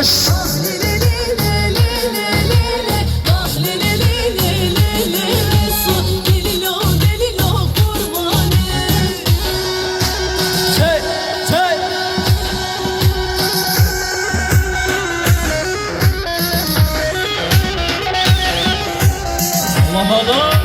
Yavaş. Allah Allah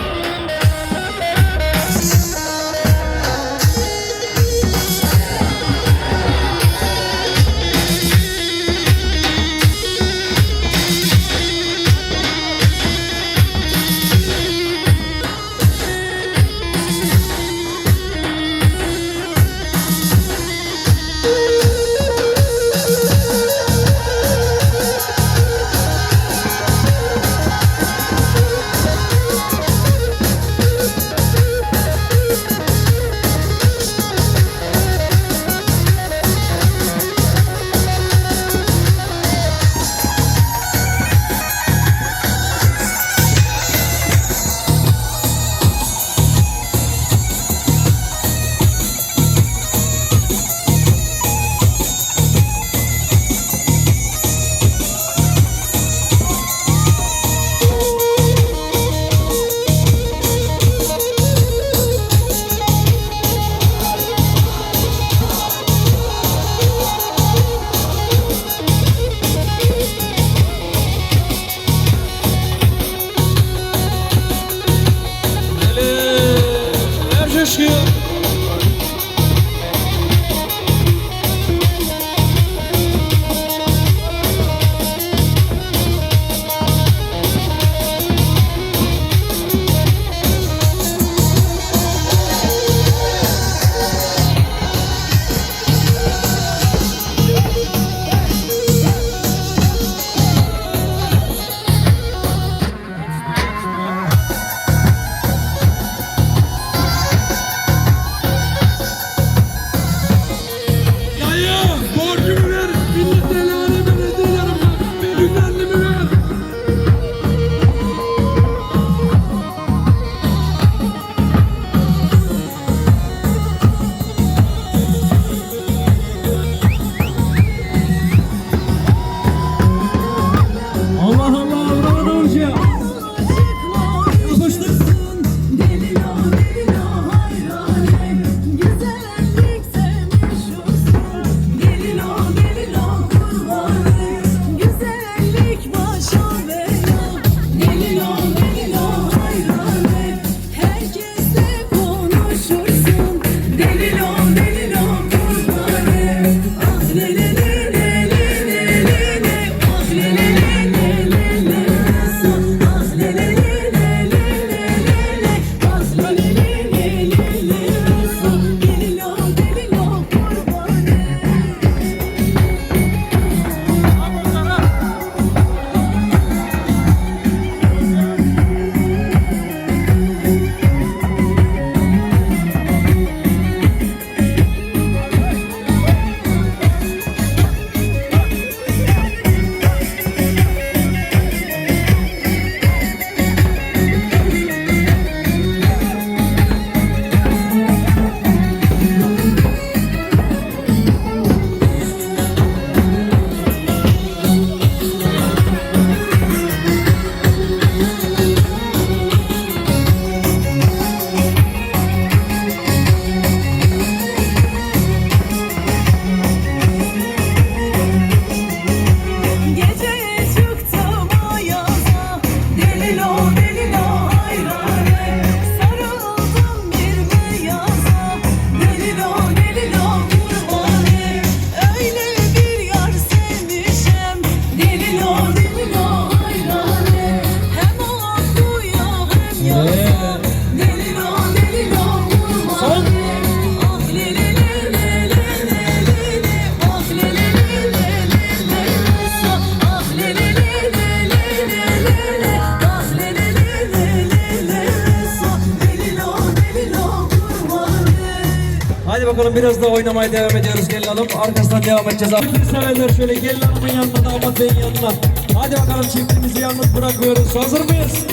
Biraz daha oynamaya devam ediyoruz gelin hanım. Arkasından devam edeceğiz. Bütün sevenler şöyle gelin hanımın yanına damat beyin yanına. Hadi bakalım çiftimizi yalnız bırakmıyoruz. Hazır mıyız?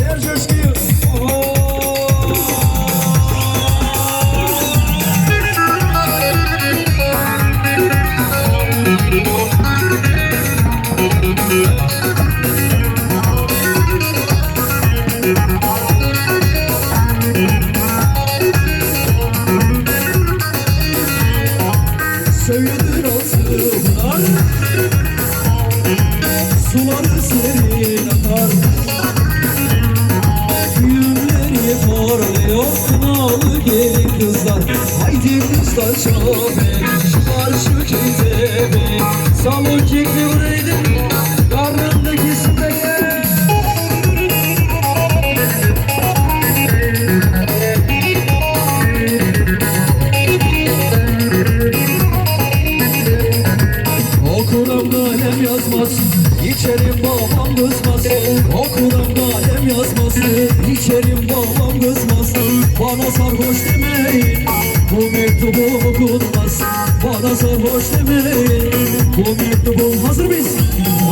Ver coşkuyu. Oho. Çıkar şu kitebe Salon kekli buraydı Karnındaki süpeke Okuram kalem yazmaz İçerim babam kızmaz. Okuram kalem yazmaz İçerim babam kızmaz. Bana sarhoş demeyin Bu mektubu okunmaz. Bana sarhoş demeyin Bu mektubu hazır mıyız?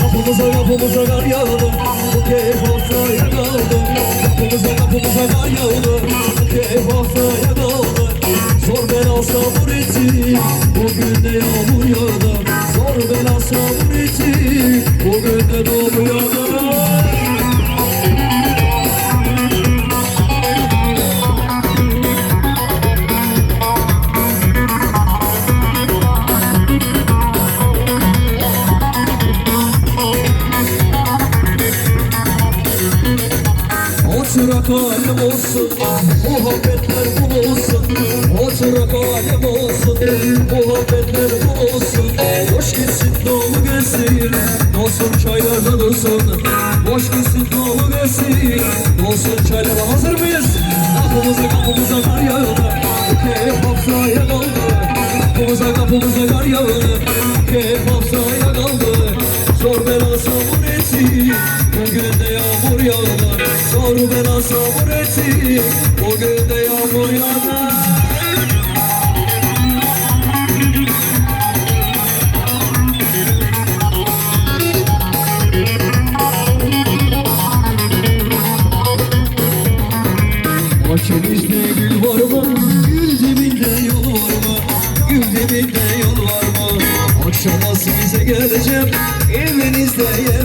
Kapımıza kapımıza kar yağdı Bu keyif haftaya kaldı. Kapımıza kapımıza kar yağdı Bu keyif haftaya kaldı. Zor bela sabır etti Bugün de yağmur yağdı. Zor bela sabır etti Bugün de dolu Muhabbetler olsun. Boş gitsin dolu gelsin. Olsun çaylarda dursun. Boş gitsin dolu gelsin. Olsun çaylarda hazır mıyız? Kapımıza kapımıza kar yağdı. Keyif haftaya kaldı. Kapımıza kapımıza kar yağdı. Keyif haftaya kaldı. Zor bela sabır etti Bugün de yağmur yağdı. Zor bela sabır etti Bugün de yağmur yağdı Akşama size geleceğim. Evinizde yer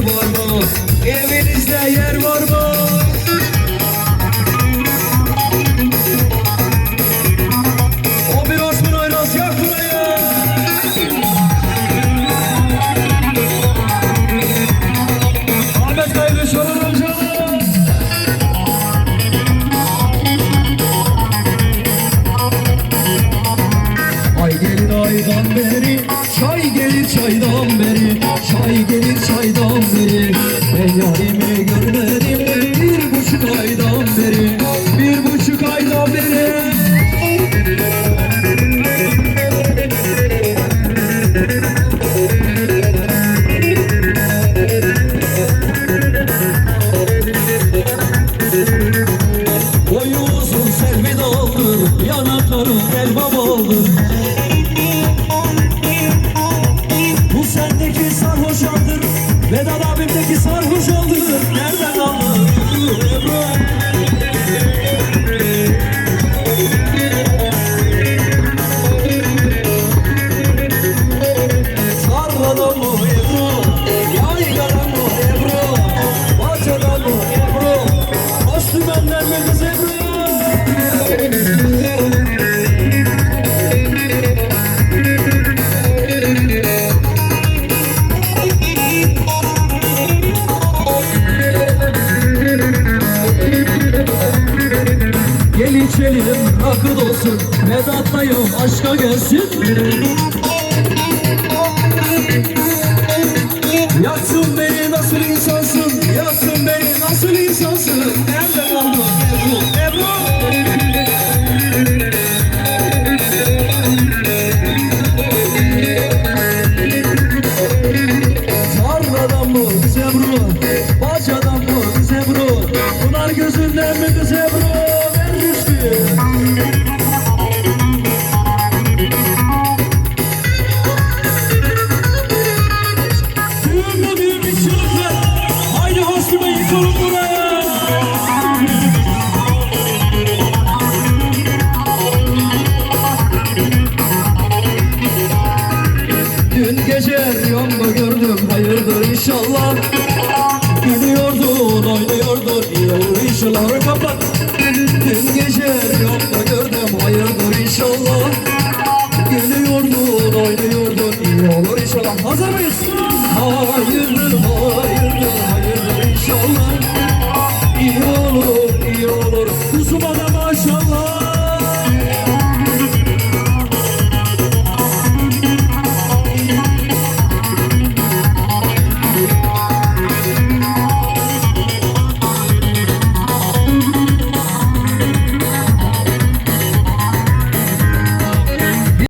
Gel içelim rakı dolsun. Vedat dayım aşka gelsin